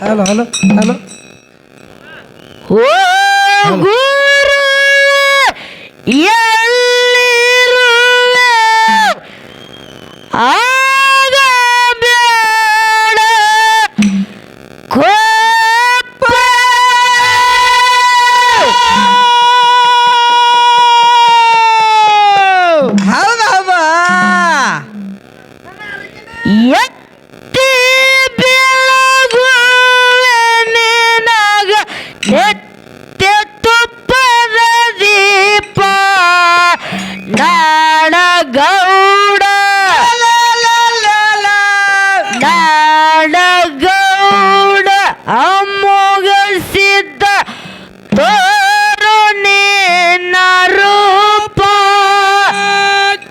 Hello hello hello ಓ ಗುರು ಎಲ್ಲಿರುವೆ ನಾಡಗೌಡ ನಾಡಗೌಡ ಅಮ್ಮೋಗಿಸಿದ್ದ ತೋರು ನಿನ್ನ ರೂಪ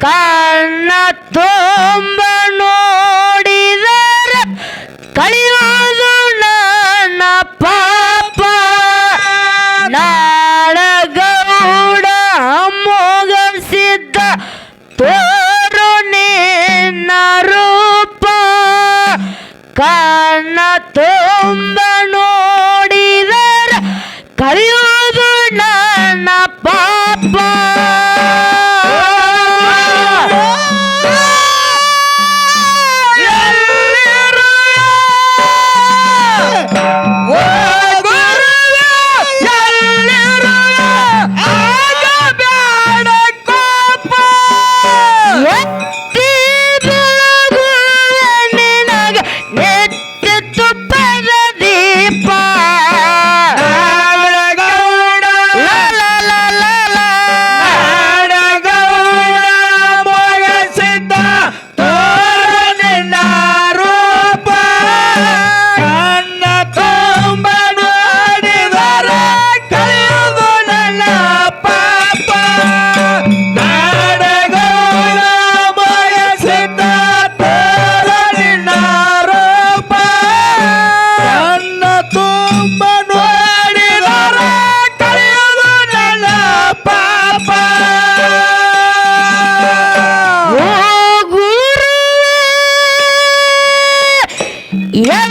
ಕಣ್ಣ ತುಂಬ ನೋಡಿದರ ಕಳೆಯೋದು ಕಣ್ಣ Yeah!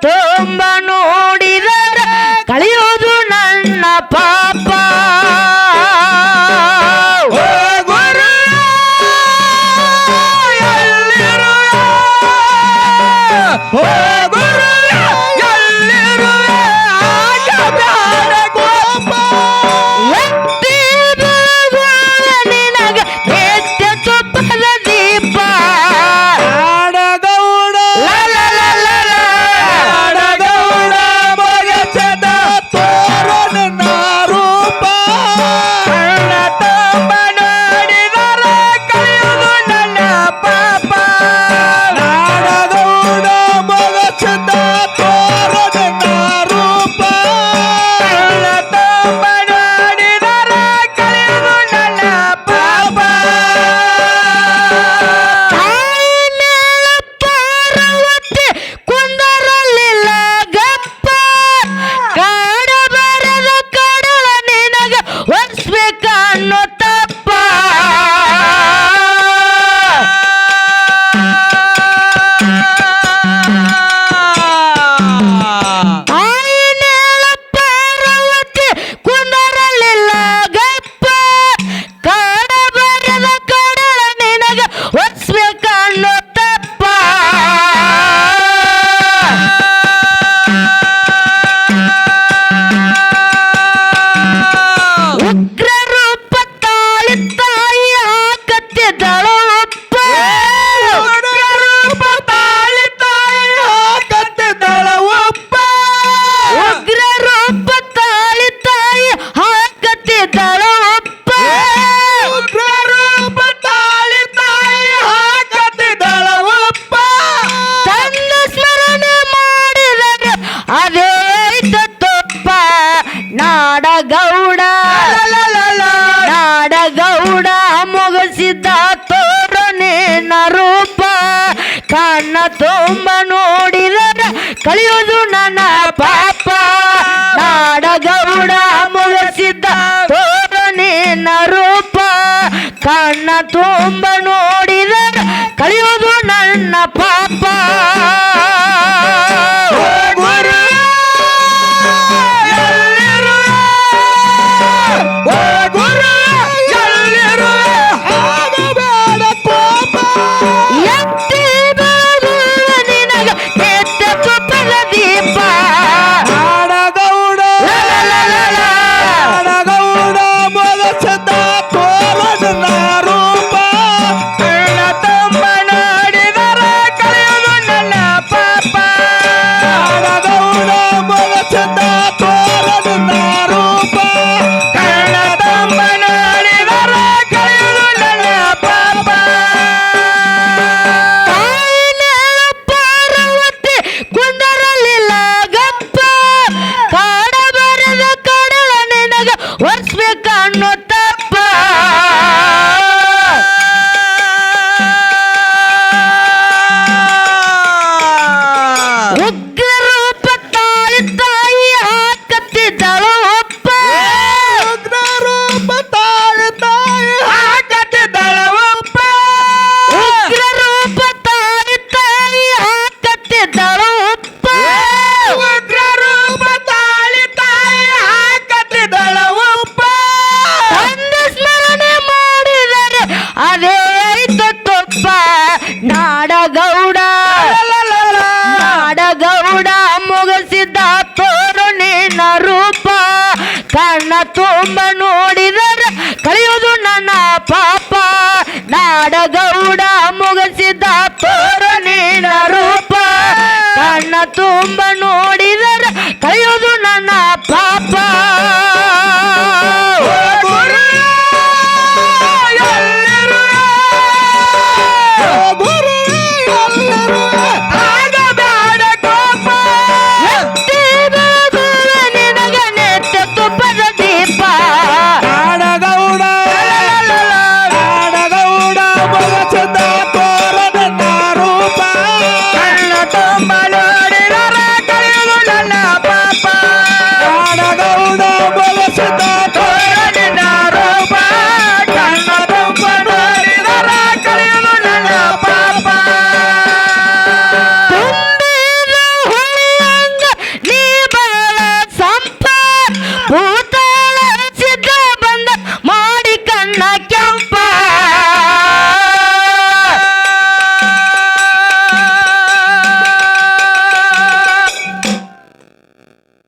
ತುಂಬ ನೋಡಿದರೆ ಕಳೆಯೋದು ನನ್ನ ಪಾಪ. ಗುರು ತುಂಬ ನೋಡಿದರೆ ಕಳಿಯೋದು ನನ್ನ ಪಾಪ. ನಾಡಗೌಡ ಮುಗಿಸಿದ್ದ ತೋರ ನಿನ್ನ ರೂಪ. ಕಣ್ಣ ತುಂಬ ನೋಡಿದರೆ ಕಳಿಯೋದು ನನ್ನ ಪಾಪ. ತುಂಬ ನೋಡಿದರೆ ಕಲಿಯೋದು ನನ್ನ ಪಾಪ. ನಾಡಗೌಡ ಮುಗಿಸಿದ ಪೂರ ನೀನ ರೂಪ. ಕಣ್ಣ ತುಂಬ করতে পার